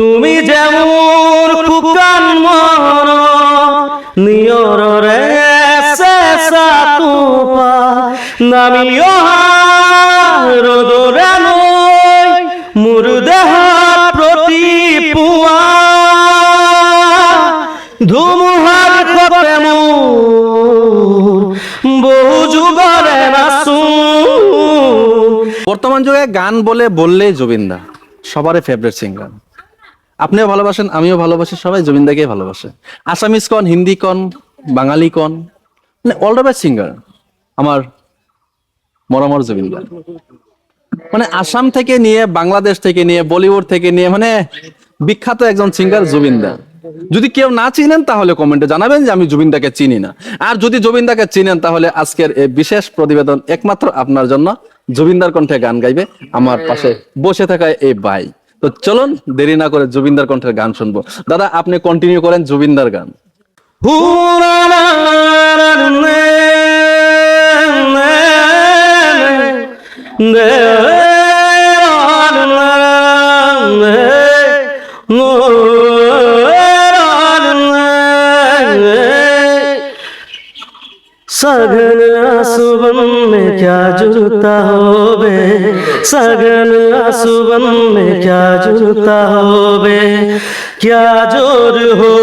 তুমি যেমন কুকান মন, নিয়র রে শেষা তুপা নামিও রোদরে নই মোর দেহ প্রতি পুয়া। ধুমুহার কপে বহু যুগরে নাচু বর্তমান যুগে গান বলে বললেই জুবিনদা, সবারই ফেভারিট সিঙ্গার আপনিও ভালোবাসেন, আমিও ভালোবাসি, সবাই জুবিনদাকে ভালোবাসে। আসামিস কন, হিন্দি কন, বাঙালি কন মানে অল বেস্ট সিঙ্গার আমার মরমর জুবিনদা মানে আসাম থেকে নিয়ে, বাংলাদেশ থেকে নিয়ে, বলিউড থেকে নিয়ে মানে বিখ্যাত একজন সিঙ্গার জুবিনদা যদি কেউ না চিনেন, তাহলে কমেন্টে জানাবেন যে আমি জুবিনদাকে চিনি না। আর যদি জুবিনদাকে চিনেন, তাহলে আজকের এই বিশেষ প্রতিবেদন একমাত্র আপনার জন্য জুবিনদার কণ্ঠে গান গাইবে আমার পাশে বসে থাকা এই ভাই। তো চলুন, দেরি না করে জুবিনদার কণ্ঠের গান শুনব। দাদা, আপনি কন্টিনিউ করেন জুবিনদার গান। सगन आसुबन में क्या जुड़ता होबे सगन आसुबन में क्या जुड़ता होबे क्या ज़ोर हो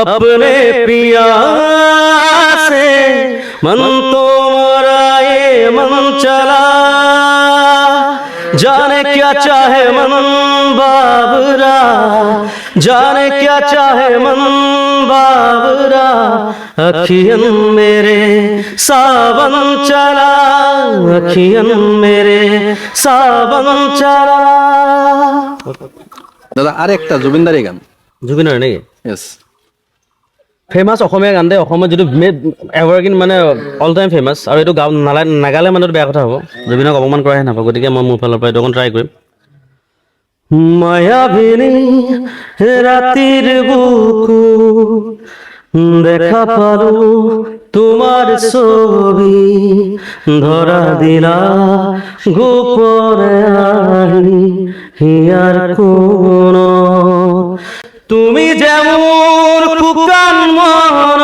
अपने पिया से मन तो मराए, मन चला। जाने क्या चाहे मन बाबरा, जाने क्या चाहे मन बाबरा अखियन मेरे सावन चला अखियन मेरे सावन चला দাদা আরেকটা জুবিনদারই গান জুবিনৰ নেকি ইয়েস ফেমাছ অসমীয়া গান দে অসমত যিটো এভাৰগ্ৰীণ মানে অল টাইম ফেমাছ আৰু এইটো গাওঁ নালা নাগালে মানে বেয়া কথা হ'ব জুবিনক অপমান কৰাহে নাপাব গতিকে মই মোৰ ফালৰ পৰা এইটো অকণ ট্ৰাই কৰিম মায়াবিনী ৰাতিৰ বুকু দেখা পালো তোমাৰ ছবি। ধরা দিলা গোপনে আহি হিয়াৰ কোন। তুমি যেমন মন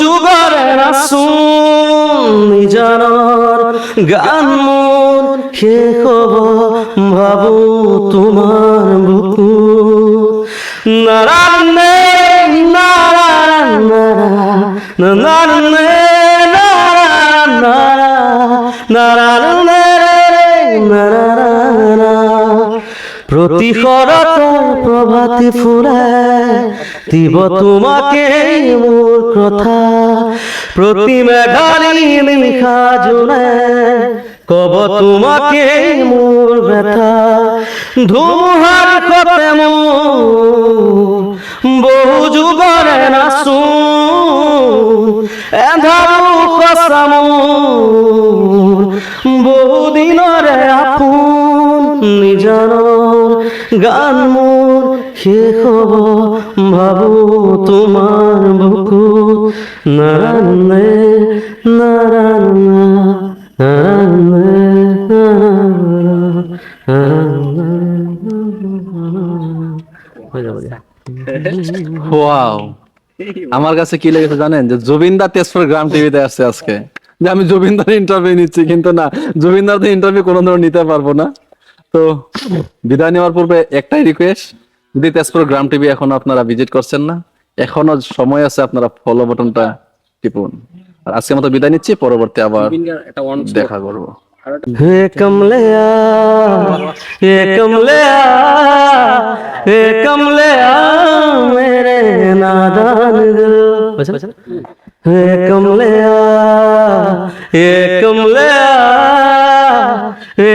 যুগরে নিজানৰ গান মোৰ শেষ হ'ব ভাবো তোমাৰ বুকু। নাৰানে নাৰানে নাৰানে নাৰানে নাৰানে প্ৰতিশৰতৰ প্ৰভাতী ফুলে, দিব তোমাকে মোৰ কথা। প্ৰতি মেঘালী নিশা জোনে কব তোমাকে মোৰ ব্যথা। ধুমুহাৰ কপে মোৰ বহু নাচো এন্ধাৰো সঁচা মোৰ বহু দিনৰে আপোন নিজানৰ গান মোৰ শেষ হ'ব ভাবো তোমাৰ বুকু ওয়াও আমার কাছে কি লেগেছে জানেন? যে জুবিনদা তেজপুর গ্রাম টিভিতে আসছে আজকে। যে আমি জুবিনদার ইন্টারভিউ নিচ্ছি, কিন্তু না জুবিনদার ইন্টারভিউ কোনো ধরনের নিতে পারব না। তো, বিদায় নেওয়ার পূর্বে একটাই রিকোয়েস্ট যদি তেজপুর গ্রাম টিভি এখন আপনারা ভিজিট করছেন না এখনও সময় আছে আপনারা ফলো বাটনটা টিপুন। আর আজকে মতো বিদায় নিচ্ছি পরবর্তী আবার দেখা করব। হে কমলেয়া হে কমলেয়া হে কমলেয়া মেরে নাদান দিল। হে কমলেয়া হে কমলেয়া হে